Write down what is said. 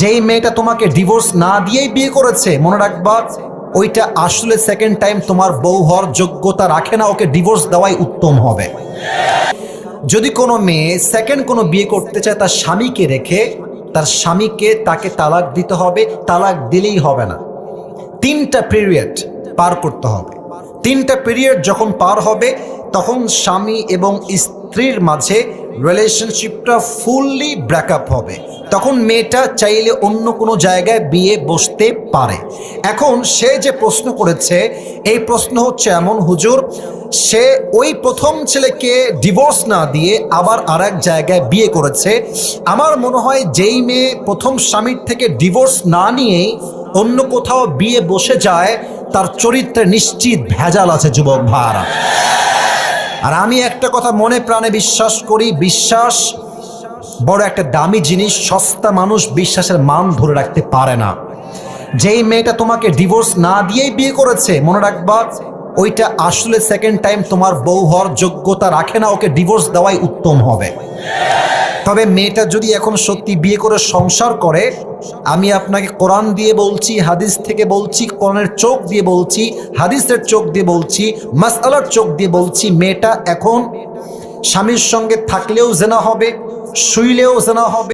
যেই মেয়েটা তোমাকে ডিভোর্স না দিয়েই বিয়ে করেছে, মনে রাখবা, ওইটা আসলে সেকেন্ড টাইম তোমার বউ হওয়ার যোগ্যতা রাখে না, ওকে ডিভোর্স দেওয়াই উত্তম হবে। যদি কোনো মেয়ে সেকেন্ড কোনো বিয়ে করতে চায়, তার স্বামীকে রেখে, তার স্বামীকে তাকে তালাক দিতে হবে, তালাক দিলেই হবে না। তিনটা পিরিয়ড পার করতে হবে। তিনটা পিরিয়ড যখন পার হবে, তখন স্বামী এবং স্ত্রীর মাঝে রিলেশনশিপটা ফুললি ব্রেকআপ হবে। তখন মেয়েটা চাইলে অন্য কোনো জায়গায় বিয়ে বসতে পারে। এখন সে যে প্রশ্ন করেছে, এই প্রশ্ন হচ্ছে এমন, হুজুর, সে ওই প্রথম ছেলেকে ডিভোর্স না দিয়ে আবার আর জায়গায় বিয়ে করেছে। আমার মনে হয় যেই মেয়ে প্রথম স্বামীর থেকে ডিভোর্স না নিয়েই অন্য কোথাও বিয়ে বসে যায়, তার চরিত্রে নিশ্চিত ভেজাল আছে, যুবক ভাড়া আর আমি একটা কথা মনে প্রাণে বিশ্বাস করি, বিশ্বাস বড় একটা দামি জিনিস, সস্তা মানুষ বিশ্বাসের মান ধরে রাখতে পারে না। যেই মেয়েটা তোমাকে ডিভোর্স না দিয়েই বিয়ে করেছে, মনে রাখবা, ওইটা আসলে সেকেন্ড টাইম তোমার বউ হওয়ার যোগ্যতা রাখে না, ওকে ডিভোর্স দেওয়াই উত্তম হবে। তবে মেয়েটা যদি এখন সত্যি বিয়ে করে সংসার করে, আমি আপনাকে কোরআন দিয়ে বলছি, হাদিস থেকে বলছি, কোরআনের চোখ দিয়ে বলছি, হাদিসের চোখ দিয়ে বলছি মাসালার চোখ দিয়ে বলছি, মেয়েটা এখন স্বামীর সঙ্গে থাকলেও জেনা হবে, শুইলেও জেনা হবে।